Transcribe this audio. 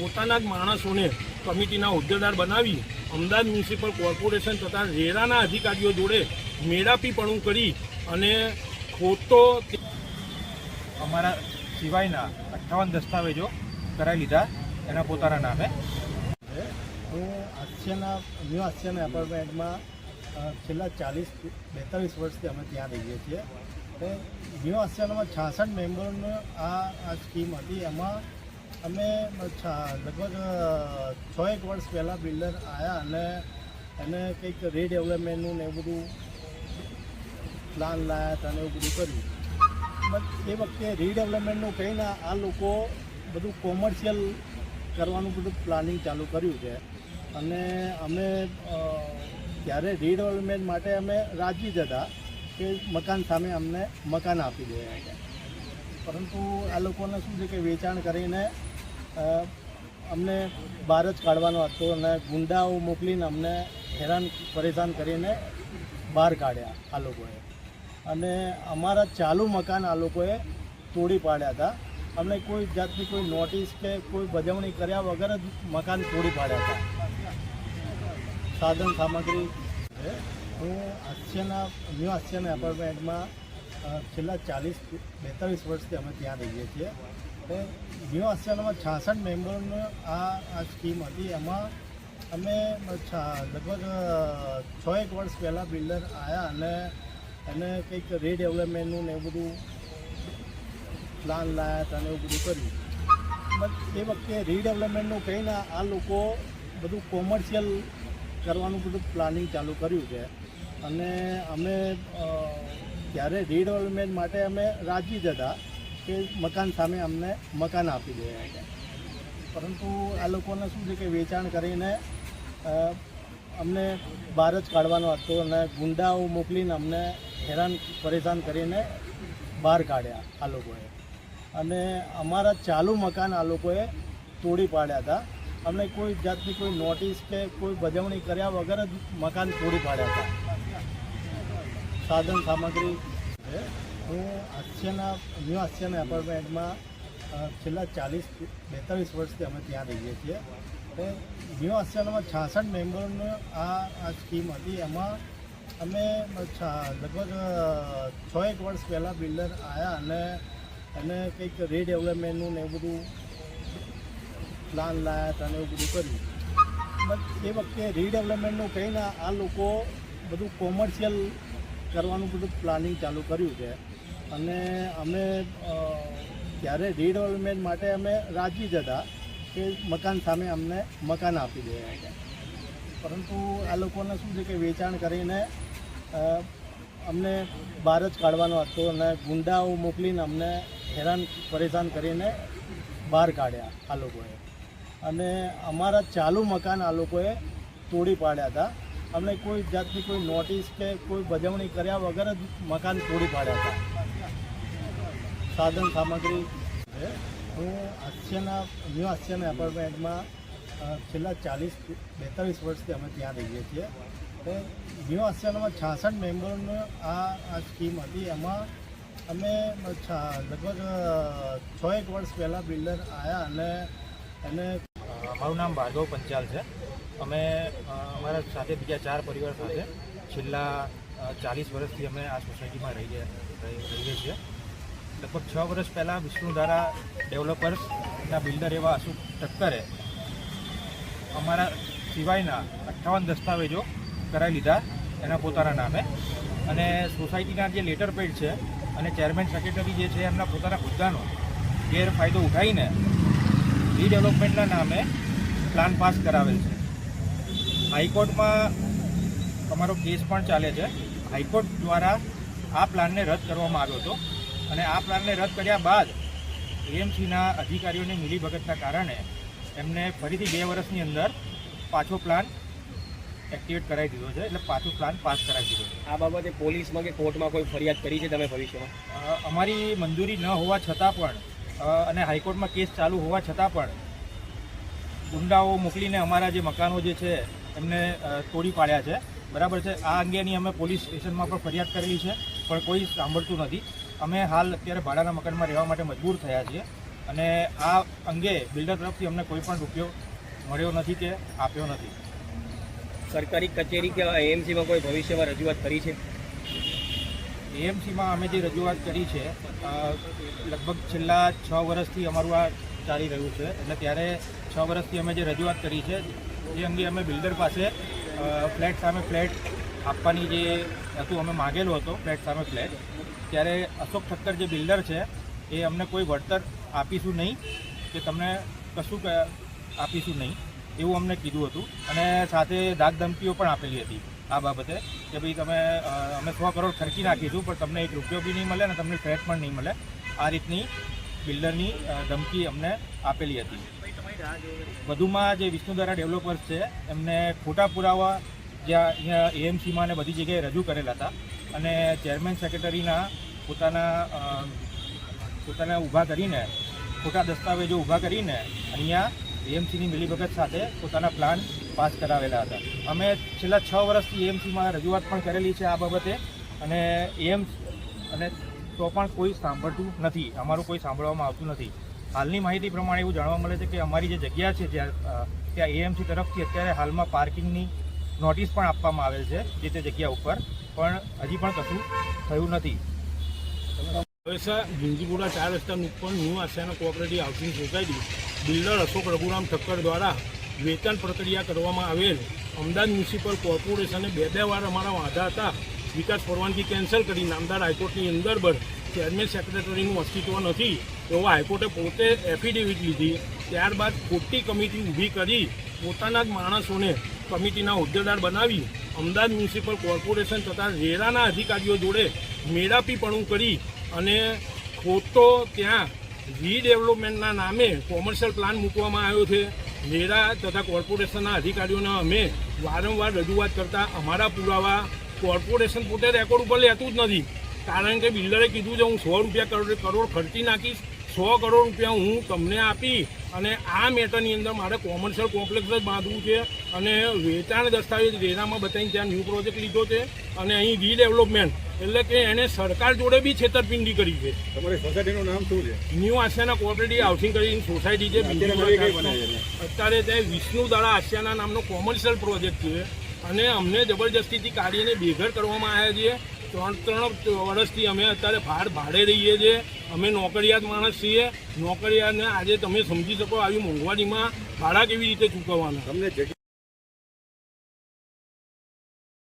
પોતાના જ માણસોને કમિટીના હોદ્દેદાર બનાવી અમદાવાદ મ્યુનિસિપલ કોર્પોરેશન તથા રેરાના અધિકારીઓ જોડે મેળાપીપણું કરી અને ખોટો અમારા સિવાયના અઠ્ઠાવન દસ્તાવેજો કરાવી લીધા એના પોતાના નામે. હું આસિયાના ન્યૂ આસિયાના એપાર્ટમેન્ટમાં છેલ્લા ચાલીસ બેતાલીસ વર્ષથી અમે ત્યાં રહીએ છીએ. તો ન્યૂ આસિયાનામાં છાસઠ મેમ્બરનો આ આ સ્કીમ હતી. એમાં અમે લગભગ છ એક વર્ષ પહેલાં બિલ્ડર આવ્યા અને એને કંઈક રીડેવલપમેન્ટનું ને એવું બધું પ્લાન લાયા હતા ને એવું બધું કર્યું. બટ એ વખતે રીડેવલપમેન્ટનું કહીને આ લોકો બધું કોમર્શિયલ કરવાનું બધું પ્લાનિંગ ચાલુ કર્યું છે. અને અમે ત્યારે રીડેવલપમેન્ટ માટે અમે રાજી જ હતા કે મકાન સામે અમને મકાન આપી દે છે. પરંતુ આ લોકોને શું છે કે વેચાણ કરીને અમને બહાર જ કાઢવાનો હતો અને ગુંડાઓ મોકલીને અમને હેરાન, પરેશાન કરીને બહાર કાઢ્યા આ લોકોએ. અને અમારા ચાલુ મકાન આ લોકોએ તોડી પાડ્યા હતા. અમને કોઈ જાતની કોઈ નોટિસ કે કોઈ બજવણી કર્યા વગર જ મકાન તોડી પાડ્યા હતા. સાધન સામગ્રી. હું હાસ્યના ન્યૂ આસિયાના એપાર્ટમેન્ટમાં છેલ્લા ચાલીસ, બેતાલીસ વર્ષથી અમે ત્યાં રહીએ છીએ. તો ન્યૂ છાસઠ મેમ્બરનો આ આ સ્કીમ હતી. એમાં અમે લગભગ છ એક વર્ષ પહેલાં બિલ્ડર આવ્યા અને એને કંઈક રીડેવલપમેન્ટનું ને એવું બધું પ્લાન લાયા હતા ને એવું બધું કર્યું. બટ એ વખતે રીડેવલપમેન્ટનું કહીને આ લોકો બધું કોમર્શિયલ કરવાનું બધું પ્લાનિંગ ચાલુ કર્યું છે. અને અમે ત્યારે રીડેવલપમેન્ટ માટે અમે રાજી જ હતા કે મકાન સામે અમને મકાન આપી દે પરંતુ આ લોકોને શું છે કે વેચાણ કરીને અમને બહાર જ કાઢવાનો હતો અને ગુંડાઓ મોકલીને અમને હેરાન, પરેશાન કરીને બહાર કાઢ્યા આ લોકોએ. અને અમારા ચાલુ મકાન આ લોકોએ તોડી પાડ્યા હતા. અમને કોઈ જાતની કોઈ નોટિસ કે કોઈ બજવણી કર્યા વગર જ મકાન તોડી પાડ્યા હતા. સાધન સામગ્રી છે. હું આસિયાના, ન્યૂ આસિયાના એપાર્ટમેન્ટમાં છેલ્લા ચાલીસ, બેતાલીસ વર્ષથી અમે ત્યાં રહીએ છીએ. તો ન્યૂ આસિયાનામાં છાસઠ મેમ્બરનો આ આ સ્કીમ હતી. એમાં અમે લગભગ છ એક વર્ષ પહેલાં બિલ્ડર આવ્યા અને એને કંઈક રીડેવલપમેન્ટનું ને એવું બધું પ્લાન લાયા હતા ને એવું બધું કર્યું. બટ એ વખતે રીડેવલપમેન્ટનું કહીને આ લોકો બધું કોમર્શિયલ કરવાનું બધું પ્લાનિંગ ચાલુ કર્યું છે. અને અમે ત્યારે રીડેવલપમેન્ટ માટે અમે રાજી જ હતા કે મકાન સામે અમને મકાન આપી દે છે. પરંતુ આ લોકોને શું છે કે વેચાણ કરીને અમને બહાર જ કાઢવાનો હતો અને ગુંડાઓ મોકલીને અમને હેરાન, પરેશાન કરીને બહાર કાઢ્યા આ લોકોએ. અને અમારા ચાલુ મકાન આ લોકોએ તોડી પાડ્યા હતા. અમને કોઈ જાતની કોઈ નોટિસ કે કોઈ બજવણી કર્યા વગર જ મકાન તોડી પાડ્યા હતા. સાધન સામગ્રી. છે. હું આસિયાના ન્યૂ આસિયાના એપાર્ટમેન્ટમાં છેલ્લા ચાલીસ, બેતાલીસ વર્ષથી અમે ત્યાં રહીએ છીએ. તો ન્યૂ આસિયાનામાં છાસઠ મેમ્બરનો આ આ સ્કીમ હતી. એમાં અમે લગભગ છ એક વર્ષ પહેલાં બિલ્ડર આવ્યા અને એને મારું નામ ભાર્ગવ પંચાલ છે. અમે અમારા સાથે બીજા ચાર પરિવાર સાથે છેલ્લા ચાલીસ વર્ષથી અમે આ સોસાયટીમાં રહીએ રહી- રહીએ છીએ. લગભગ છ વર્ષ પહેલાં વિષ્ણુધારા ડેવલપર્સના બિલ્ડર એવા અશોક ઠક્કરે અમારા સિવાયના અઠ્ઠાવન દસ્તાવેજો કરાવી લીધા એના પોતાના નામે. અને સોસાયટીના જે લેટર પેડ છે અને ચેરમેન સેક્રેટરી જે છે એમના પોતાના હોદ્દાનો ગેરફાયદો ઉઠાવીને રીડેવલપમેન્ટના નામે પ્લાન પાસ કરાવેલ છે. હાઈકોર્ટમાં અમારો કેસ પણ ચાલે છે. હાઈકોર્ટ દ્વારા આ પ્લાનને રદ કરવામાં આવ્યો હતો અને આ પ્લાનને રદ કર્યા બાદ એએમસીના અધિકારીઓની મિલીભગતના કારણે એમને ફરીથી બે વર્ષની અંદર પાછો પ્લાન એક્ટિવેટ કરાવી દીધો છે. એટલે પાછો પ્લાન પાસ કરાવી દીધો છે. આ બાબતે પોલીસમાં કે કોર્ટમાં કોઈ ફરિયાદ કરી છે તમે ભવિષ્યમાં? અમારી મંજૂરી ન હોવા છતાં પણ અને હાઈકોર્ટમાં કેસ ચાલુ હોવા છતાં પણ ગુંડાઓ મોકલીને અમારા જે મકાનો જે છે એમને તોડી પાડ્યા છે. બરાબર છે? આ અંગેની અમે પોલીસ સ્ટેશનમાં પણ ફરિયાદ કરેલી છે પણ કોઈ સાંભળતું નથી. અમે હાલ અત્યારે ભાડાના મકાનમાં રહેવા માટે મજબૂર થયા છીએ અને આ અંગે બિલ્ડર તરફથી અમને કોઈ પણ રૂપિયો મળ્યો નથી કે આપ્યો નથી. સરકારી કચેરી કે એએમસીમાં કોઈ ભવિષ્યમાં રજૂઆત કરી છે? એએમસીમાં અમે જે રજૂઆત કરી છે લગભગ છેલ્લા છ વર્ષથી અમારું આ ચાલી રહ્યું છે. એટલે ત્યારે છ વર્ષથી અમે જે રજૂઆત કરી છે એ અંગે અમે બિલ્ડર પાસે ફ્લેટ સામે ફ્લેટ આપવાની જે હતું, અમે માગેલો હતો, ફ્લેટ સામે ફ્લેટ. ત્યારે અશોક ઠક્કર જે બિલ્ડર છે, એ અમને કોઈ વળતર આપીશું નહીં, કે તમને કશું આપીશું નહીં, એવું અમને કીધું હતું. અને સાથે ધાક ધમકીઓ પણ આપેલી હતી આ બાબતે, કે ભાઈ તમે અમે સો કરોડ ખર્ચી નાખીશું, પણ તમને એક રૂપિયો બી નહીં મળે અને તમને ફ્લેટ પણ નહીં મળે. આ રીતની બિલ્ડરની ધમકી અમને આપેલી હતી. વધુમાં જે વિષ્ણુધારા ડેવલપર્સ છે, એમને ખોટા પુરાવા જ્યાં અહીંયા એએમસીમાં ને બધી જગ્યાએ રજૂ કરેલા હતા. અને ચેરમેન સેક્રેટરીના પોતાના પોતાના પોતાને ઊભા કરીને, ખોટા દસ્તાવેજો ઊભા કરીને અહીંયા એએમસીની મિલીભગત સાથે પોતાના પ્લાન પાસ કરાવેલા હતા. અમે છેલ્લા છ વર્ષથી એએમસીમાં રજૂઆત પણ કરેલી છે આ બાબતે અને એએમ અને તો પણ કોઈ સાંભળતું નથી. અમારું કોઈ સાંભળવામાં આવતું નથી. હાલની માહિતી પ્રમાણે એવું જાણવા મળે છે કે અમારી જે જગ્યા છે, જ્યાં ત્યાં એએમસી તરફથી અત્યારે હાલમાં પાર્કિંગની નોટિસ પણ આપવામાં આવેલ છે, જે તે જગ્યા ઉપર. પણ હજી પણ કશું થયું નથી. વૈસા ચાર રસ્તા ઉપર new Aashiyana cooperative housing society builder Ashok Raghuram Thakkar દ્વારા વેતન પ્રક્રિયા કરવામાં આવેલ. અમદાવાદ મ્યુનિસિપલ કોર્પોરેશને બે બે વાર અમારા વાંધા હતા, વિકાસ પરવાનગી કેન્સલ કરી નામદાર હાઈકોર્ટની અંદર ચેરમેન સેક્રેટરીનું અસ્તિત્વ નથી એવો હાઈકોર્ટે પોતે એફિડેવિટ લીધી. ત્યારબાદ ખોટી કમિટી ઊભી કરી, પોતાના જ માણસોને કમિટીના હોદ્દેદાર બનાવી, અમદાવાદ મ્યુનિસિપલ કોર્પોરેશન તથા રેરાના અધિકારીઓ જોડે મેળાપીપણું કરી અને ખોટો ત્યાં રીડેવલપમેન્ટના નામે કોમર્શિયલ પ્લાન મૂકવામાં આવ્યો છે. રેરા તથા કોર્પોરેશનના અધિકારીઓને અમે વારંવાર રજૂઆત કરતા અમારા પુરાવા કોર્પોરેશન પોતે રેકોર્ડ ઉપર લેતું જ નથી. કારણ કે બિલ્ડરે કીધું છે હું સો રૂપિયા કરોડ કરોડ ખર્ચી નાખીશ. સો કરોડ રૂપિયા હું તમને આપી અને આ મેટરની અંદર મારે કોમર્શિયલ કોમ્પ્લેક્સ જ બાંધવું છે અને વેચાણ દસ્તાવેજ રેરામાં બતાવીને ત્યાં ન્યૂ પ્રોજેક્ટ લીધો છે અને અહીં રીડેવલપમેન્ટ એટલે કે એને સરકાર જોડે બી છેતરપિંડી કરી છે. તમારી સોસાયટીનું નામ શું છે? ન્યૂ આસિયાના કોઓપરેટિવ હાઉસિંગ કરીને સોસાયટી છે. અત્યારે ત્યાં વિષ્ણુ દાડા આસિયાના નામનો કોમર્શિયલ પ્રોજેક્ટ છે અને અમને જબરજસ્તીથી કાઢીને બેઘર કરવામાં આવ્યા છીએ ત્રણ ત્રણ વર્ષથી અમે અત્યારે ભાડ ભાડે રહીએ છીએ. અમે નોકરિયાત માણસ છીએ. નોકરિયાતને આજે તમે સમજી શકો આવી મોંઘવારીમાં ભાડા કેવી રીતે ચૂકવવાના. તમને